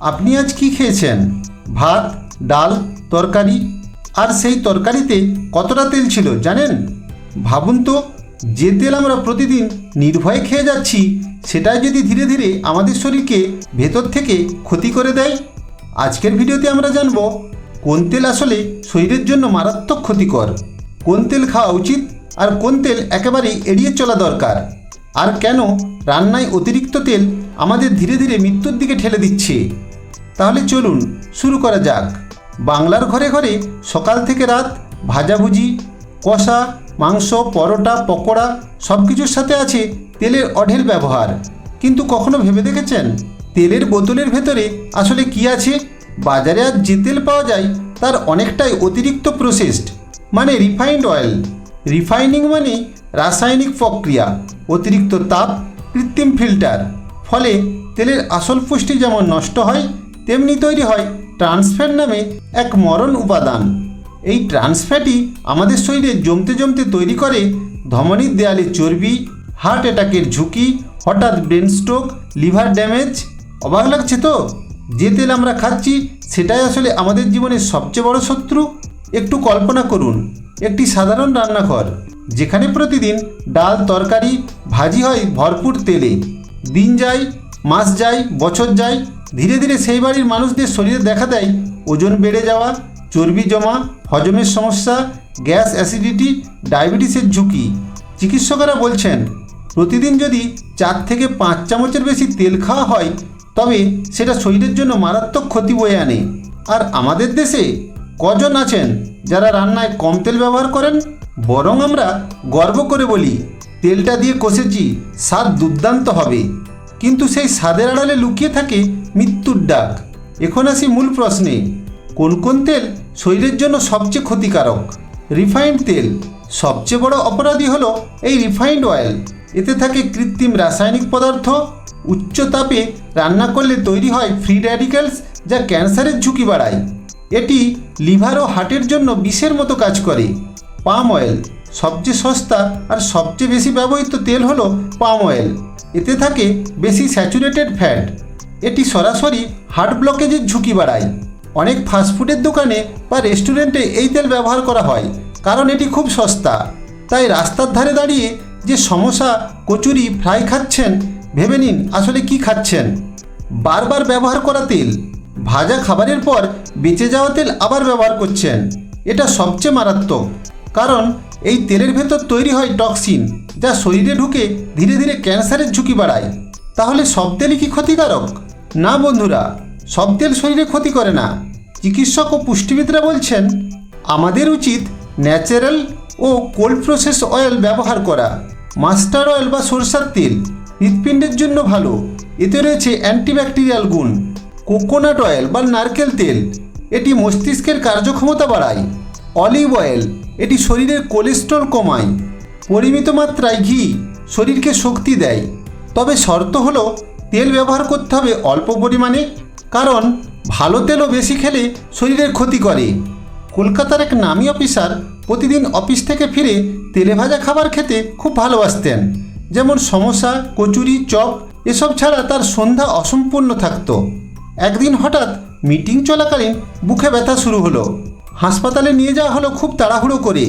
আপনি আজ কি খেয়েছেন? ভাত, ডাল, তরকারি? আর সেই তরকারিতে কতটা তেল ছিল জানেন? ভাবুন তো, যে তেল আমরা প্রতিদিন নির্ভয়ে খেয়ে যাচ্ছি, সেটাই যদি ধীরে ধীরে আমাদের শরীরকে ভেতর থেকে ক্ষতি করে দেয়। আজকের ভিডিওতে আমরা জানব, কোন তেল আসলে শরীরের জন্য মারাত্মক ক্ষতিকর? কোন তেল খাওয়া উচিত আর কোন তেল একেবারেই এড়িয়ে চলা দরকার? আর কেন রান্নায় অতিরিক্ত তেল আমাদের ধীরে ধীরে মৃত্যুর দিকে ঠেলে দিচ্ছে? তাহলে চলুন শুরু করা যাক। বাংলার ঘরে ঘরে সকাল থেকে রাত ভাজাভুজি, কষা, মাংস, পরোটা, পকোড়া সব কিছুর সাথে আছে তেলের অঢেল ব্যবহার। কিন্তু কখনো ভেবে দেখেছেন? তেলের বোতলের ভেতরে আসলে কি আছে? বাজারে আজ যে তেল পাওয়া যায়, তার অনেকটাই অতিরিক্ত প্রসেসড মানে রিফাইন্ড অয়েল রিফাইনিং মানে রাসায়নিক প্রক্রিয়া, অতিরিক্ত তাপ, কৃত্রিম ফিল্টার ফলে তেলের আসল পুষ্টি যেমন নষ্ট হয় তেমনি তৈরি হয় ট্রান্সফ্যাট নামে এক মরণ উপাদান। এই ট্রান্সফ্যাটই আমাদের শরীরে জমতে জমতে তৈরি করে, ধমনীর দেয়ালে চর্বি, হার্ট অ্যাটাকের ঝুঁকি, হঠাৎ ব্রেন স্ট্রোক, লিভার ড্যামেজ। অবাক লাগছে তো? যে তেল আমরা খাচ্ছি, সেটাই আসলে আমাদের জীবনের সবচেয়ে বড় শত্রু। একটু কল্পনা করুন, একটি সাধারণ রান্নাঘর, যেখানে প্রতিদিন ডাল, তরকারি, ভাজি হয় ভরপুর তেলে। দিন যায়, মাস যায়, বছর যায় ধীরে ধীরে সেই বাড়ির মানুষদের শরীরে দেখা দেয় ওজন বেড়ে যাওয়া, চর্বি জমা, হজমের সমস্যা, গ্যাস অ্যাসিডিটি, ডায়াবেটিসের ঝুঁকি। চিকিৎসকেরা বলছেন, প্রতিদিন যদি চার থেকে পাঁচ চামচের বেশি তেল খাওয়া হয়, তবে সেটা শরীরের জন্য মারাত্মক ক্ষতি বয়ে আনে। আর আমাদের দেশে কজন আছেন যারা রান্নায় কম তেল ব্যবহার করেন? বরং আমরা গর্ব করে বলি, তেলটা দিয়ে কষেছি, স্বাদ দুর্দান্ত হবে। কিন্তু সেই স্বাদের আড়ালে লুকিয়ে থাকে মৃত্যুর ডাক। এখন আসি মূল প্রশ্নে। কোন কোন তেল শরীরের জন্য সবচেয়ে ক্ষতিকারক। রিফাইন্ড তেল সবচেয়ে বড় অপরাধী হলো এই রিফাইন্ড অয়েল। এতে থাকে কৃত্রিম রাসায়নিক পদার্থ, উচ্চ তাপে রান্না করলে তৈরি হয় ফ্রি র্যাডিক্যালস যা ক্যান্সারের ঝুঁকি বাড়ায়। এটি লিভার ও হার্টের জন্য বিষের মতো কাজ করে। পাম অয়েল সবচেয়ে সস্তা আর সবচেয়ে বেশি ব্যবহৃত তেল হলো পাম অয়েল। এতে থাকে বেশি স্যাচুরেটেড ফ্যাট। এটি সরাসরি হার্ট ব্লকেজের ঝুঁকি বাড়ায়। অনেক ফাস্টফুডের দোকানে বা রেস্টুরেন্টে এই তেল ব্যবহার করা হয়, কারণ এটি খুব সস্তা। তাই রাস্তার ধারে দাঁড়িয়ে যে সমোসা, কচুরি ফ্রাই খাচ্ছেন, ভেবে নিন আসলে কি খাচ্ছেন। বারবার ব্যবহার করা তেল। ভাজা খাবারের পর বেঁচে যাওয়া তেল আবার ব্যবহার করছেন। এটা সবচেয়ে মারাত্মক। কারণ এই তেলের ভেতর তৈরি হয় টক্সিন, যা শরীরে ঢুকে ধীরে ধীরে ক্যান্সারের ঝুঁকি বাড়ায়। তাহলে সব তেলই কি ক্ষতিকারক? না বন্ধুরা, সব তেল শরীরে ক্ষতি করে না। চিকিৎসক ও পুষ্টিবিদরা বলছেন, আমাদের উচিত ন্যাচারাল ও কোল্ড প্রসেস অয়েল ব্যবহার করা। মাস্টার অয়েল বা সরষার তেল হৃৎপিণ্ডের জন্য ভালো। এতে রয়েছে অ্যান্টিব্যাকটেরিয়াল গুণ। কোকোনাট অয়েল বা নারকেল তেল, এটি মস্তিষ্কের কার্যক্ষমতা বাড়ায়। অলিভ অয়েল, এটি শরীরের কোলেস্ট্রল কমায়। পরিমিত মাত্রায় ঘি শরীরকে শক্তি দেয়। তবে শর্ত হলো, তেল ব্যবহার করতে হবে অল্প পরিমাণে, কারণ ভালো তেলও বেশি খেলে শরীরের ক্ষতি করে। কলকাতার এক নামী অফিসার প্রতিদিন অফিস থেকে ফিরে তেলে ভাজা খাবার খেতে খুব ভালোবাসতেন। যেমন সমোসা, কচুরি, চপ, এসব ছাড়া তার সন্ধ্যা অসম্পূর্ণ থাকত। একদিন হঠাৎ মিটিং চলাকালীন বুকে ব্যথা শুরু হলো। হাসপাতালে নিয়ে যাওয়া হলো খুব তাড়াহুড়ো করে।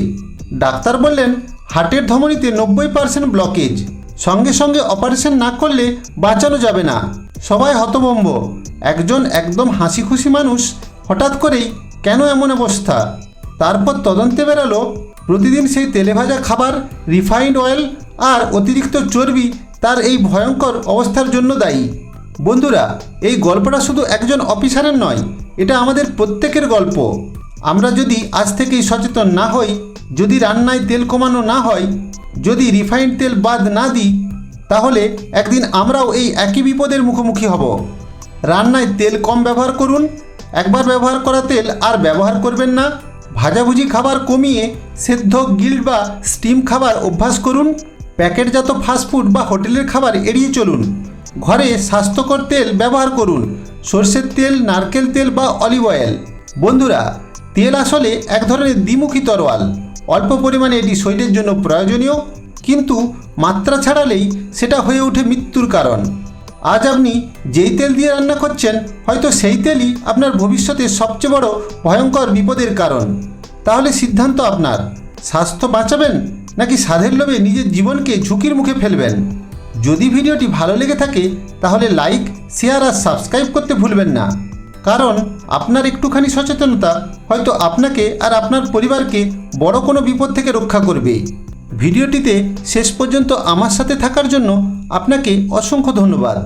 ডাক্তার বললেন, হার্টের ধমনীতে নব্বই পার্সেন্ট ব্লকেজ সঙ্গে সঙ্গে অপারেশন না করলে বাঁচানো যাবে না। সবাই হতভম্ব। একজন একদম হাসি খুশি মানুষ হঠাৎ করেই কেন এমন অবস্থা? তারপর তদন্তে বেরালো, প্রতিদিন সেই তেলে ভাজা খাবার রিফাইন্ড অয়েল আর অতিরিক্ত চর্বি তার এই ভয়ঙ্কর অবস্থার জন্য দায়ী। বন্ধুরা, এই গল্পটা শুধু একজন অফিসারের নয়, এটা আমাদের প্রত্যেকের গল্প। আমরা যদি আজ থেকেই সচেতন না হই, যদি রান্নায় তেল কমানো না হয়, যদি রিফাইন্ড তেল বাদ না দিই, তাহলে একদিন আমরাও এই একই বিপদের মুখোমুখি হব। রান্নায় তেল কম ব্যবহার করুন, একবার ব্যবহার করা তেল আর ব্যবহার করবেন না। ভাজাভুজি খাবার কমিয়ে সেদ্ধ গিল্ড বা স্টিম খাবার অভ্যাস করুন। প্যাকেটজাত ফাস্টফুড বা হোটেলের খাবার এড়িয়ে চলুন। ঘরে স্বাস্থ্যকর তেল ব্যবহার করুন। সর্ষের তেল, নারকেল তেল বা অলিভ অয়েল। বন্ধুরা তেল আসলে এক ধরনের দ্বিমুখী তরোয়াল। অল্প পরিমাণে এটি শরীরের জন্য প্রয়োজনীয়, কিন্তু মাত্রা ছাড়ালেই সেটা হয়ে ওঠে মৃত্যুর কারণ। আজ আপনি যেই তেল দিয়ে রান্না করছেন, হয়তো সেই তেলই আপনার ভবিষ্যতে সবচেয়ে বড় ভয়ঙ্কর বিপদের কারণ। তাহলে সিদ্ধান্ত আপনার। স্বাস্থ্য বাঁচাবেন, নাকি স্বাদের লোভে নিজের জীবনকে ঝুঁকির মুখে ফেলবেন? যদি ভিডিওটি ভালো লেগে থাকে, তাহলে লাইক, শেয়ার আর সাবস্ক্রাইব করতে ভুলবেন না। কারণ আপনার একটুখানি সচেতনতা হয়তো আপনাকে আর আপনার পরিবারকে বড় কোনো বিপদ থেকে রক্ষা করবে। ভিডিওটিতে শেষ পর্যন্ত আমার সাথে থাকার জন্য আপনাকে অসংখ্য ধন্যবাদ।